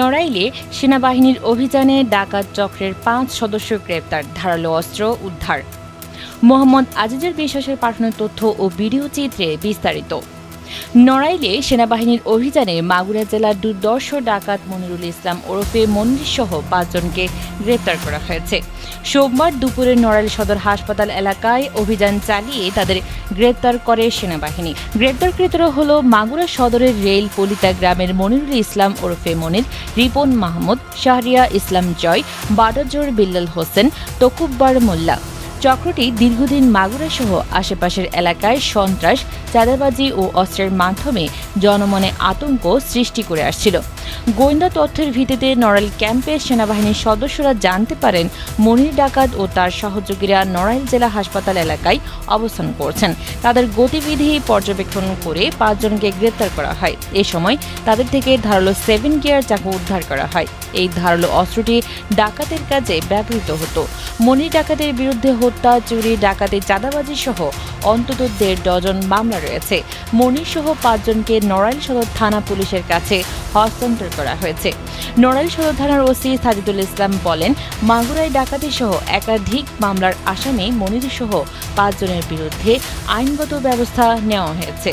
নড়াইলে সেনাবাহিনীর অভিযানে ডাকাত চক্রের পাঁচ সদস্য গ্রেপ্তার, ধারালো অস্ত্র উদ্ধার। মোহাম্মদ আজিজের বিশ্বাসের পাঠানো তথ্য ও ভিডিও চিত্রে বিস্তারিত। নড়াইলে সেনাবাহিনীর অভিযানে মাগুরা জেলার দুর্দর্শ ডাকাত মনিরুল ইসলাম ওরফে মনির সহ পাঁচজনকে গ্রেপ্তার করা হয়েছে। সোমবার দুপুরে নড়াইল সদর হাসপাতাল এলাকায় অভিযান চালিয়ে তাদের গ্রেপ্তার করে সেনাবাহিনী। গ্রেপ্তারকৃতরা হল মাগুরা সদরের রেল পলিতা গ্রামের মনিরুল ইসলাম ওরফে মনির, রিপন মাহমুদ, শাহরিয়া ইসলাম জয়, বাডাজোর বিল্লাল হোসেন, তকুব্বার মোল্লা। চক্রটি দীর্ঘদিন মাগুরা সহ আশেপাশের এলাকায় সন্ত্রাস, চাঁদাবাজি ও অস্ত্রের মাধ্যমে জনমনে আতঙ্ক সৃষ্টি করে আসছিল। গোয়েন্দা তথ্যের ভিত্তিতে নড়াইল ক্যাম্পের সেনাবাহিনীর সদস্যরা জানতে পারেন মনির ডাকাত ও তার সহযোগীরা নড়াইল জেলা হাসপাতাল এলাকায় অবস্থান করছেন। তাদের গতিবিধি পর্যবেক্ষণ করে পাঁচজনকে গ্রেপ্তার করা হয়। এ সময় তাদের থেকে ধারালো সেভেন গিয়ার চাকু উদ্ধার করা হয়। এই ধারালো অস্ত্রটি ডাকাতের কাজে ব্যবহৃত হতো। মনির ডাকাতের বিরুদ্ধে হত্যা, চুরি, ডাকাতি, চাঁদাবাজি সহ অন্তত দেড় ডজন মামলা রয়েছে। মনির সহ পাঁচজনকে নড়াইল সদর থানা পুলিশের কাছে হস্তান্তর করা হয়েছে। নড়াইল সদর থানার ওসি সাজিদুল ইসলাম বলেন, মাগুরায় ডাকাতি সহ একাধিক মামলার আসামি মনির সহ পাঁচজনের বিরুদ্ধে আইনগত ব্যবস্থা নেওয়া হয়েছে।